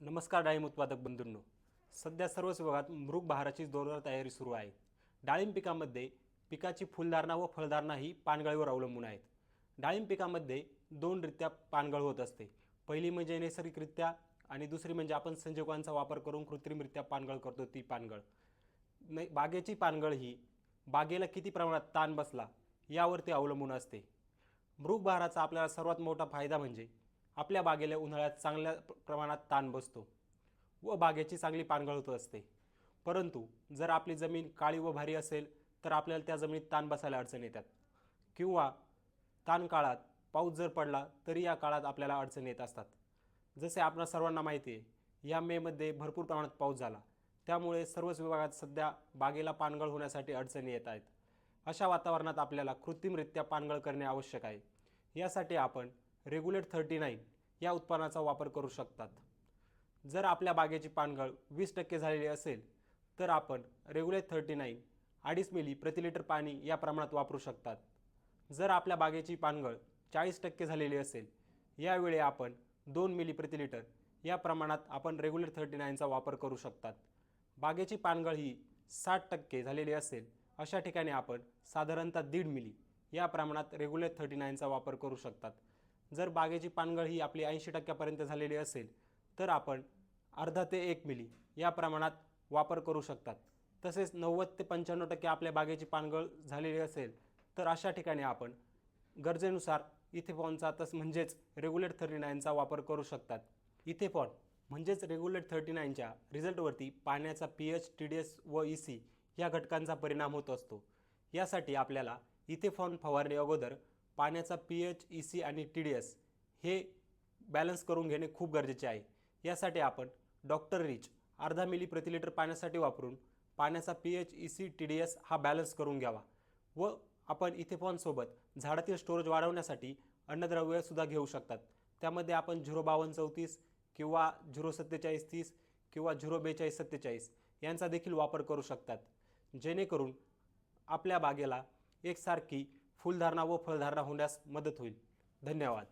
नमस्कार डाळिंब उत्पादक बंधूंनो. सध्या सर्वच विभागात मृग बहाराची जोरदार तयारी सुरू आहे. डाळिंब पिकामध्ये पिकाची फुलधारणा व फळधारणा ही पानगळीवर अवलंबून आहेत. डाळिंब पिकामध्ये दोन रित्या पानगळ होत असते. पहिली म्हणजे नैसर्गिकरित्या आणि दुसरी म्हणजे आपण संजोगांचा वापर करून कृत्रिमरित्या पानगळ करतो ती पानगळ. नाही बागेची पानगळ ही बागेला किती प्रमाणात ताण बसला यावरती अवलंबून असते. मृग बहाराचा आपल्याला सर्वात मोठा फायदा म्हणजे आपल्या बागेला उन्हाळ्यात चांगल्या प्र- प्रमाणात ताण बसतो व बागेची चांगली पानगळ होत असते. परंतु जर आपली जमीन काळी व भारी असेल तर आपल्याला त्या जमिनीत ताण बसायला अडचण येतात. किंवा ताण काळात पाऊस जर पडला तरी या काळात आपल्याला अडचण येत असतात. जसे आपणा सर्वांना माहिती आहे या मेमध्ये भरपूर प्रमाणात पाऊस झाला. त्यामुळे सर्वच विभागात सध्या बागेला पानगळ होण्यासाठी अडचणी येत आहेत. अशा वातावरणात आपल्याला कृत्रिमरित्या पानगळ करणे आवश्यक आहे. यासाठी आपण रेग्युलेट थर्टी नाईन या उत्पादनाचा वापर करू शकतात. जर आपल्या बागेची पानगळ वीस टक्के झालेली असेल तर आपण रेग्युलेट थर्टी नाईन अडीच मिली प्रति लिटर पाणी या प्रमाणात वापरू शकतात. जर आपल्या बागेची पानगळ चाळीस टक्के झालेली असेल यावेळी आपण दोन मिली प्रति लिटर या प्रमाणात आपण रेग्युलर थर्टी नाईनचा वापर करू शकतात. बागेची पानगळ ही साठ टक्के झालेली असेल अशा ठिकाणी आपण साधारणतः दीड मिली या प्रमाणात रेग्युलर थर्टी नाईनचा वापर करू शकतात. जर बागेची पानगळ ही आपली ऐंशी टक्क्यापर्यंत झालेली असेल तर आपण अर्धा ते एक मिली या प्रमाणात वापर करू शकतात. तसेच नव्वद ते पंच्याण्णव टक्के आपल्या बागेची पानगळ झालेली असेल तर अशा ठिकाणी आपण गरजेनुसार इथेफॉनचा तस म्हणजेच रेग्युलेट थर्टी नाईनचा वापर करू शकतात. इथेफॉन म्हणजेच रेग्युलेट थर्टी नाईनच्या रिझल्टवरती पाण्याचा P H T D S व ई सी या घटकांचा परिणाम होत असतो. यासाठी आपल्याला इथेफॉन फवारणी अगोदर पाण्याचा पी एच ई सी आणि टी डी एस हे बॅलन्स करून घेणे खूप गरजेचे आहे. यासाठी आपण डॉक्टर रिच अर्धा मिली प्रति लिटर पाण्यासाठी वापरून पाण्याचा P H E C T D S हा बॅलन्स करून घ्यावा व आपण इथेफॉनसोबत झाडातील स्टोरेज वाढवण्यासाठी अन्नद्रव्यसुद्धा घेऊ शकतात. त्यामध्ये आपण झिरो बावन्न चौतीस किंवा झिरो सत्तेचाळीस तीस किंवा झिरो बेचाळीस सत्तेचाळीस यांचा देखील वापर करू शकतात. जेणेकरून आपल्या बागेला एकसारखी फुलधारणा व फळधारणा होण्यास मदत होईल. धन्यवाद.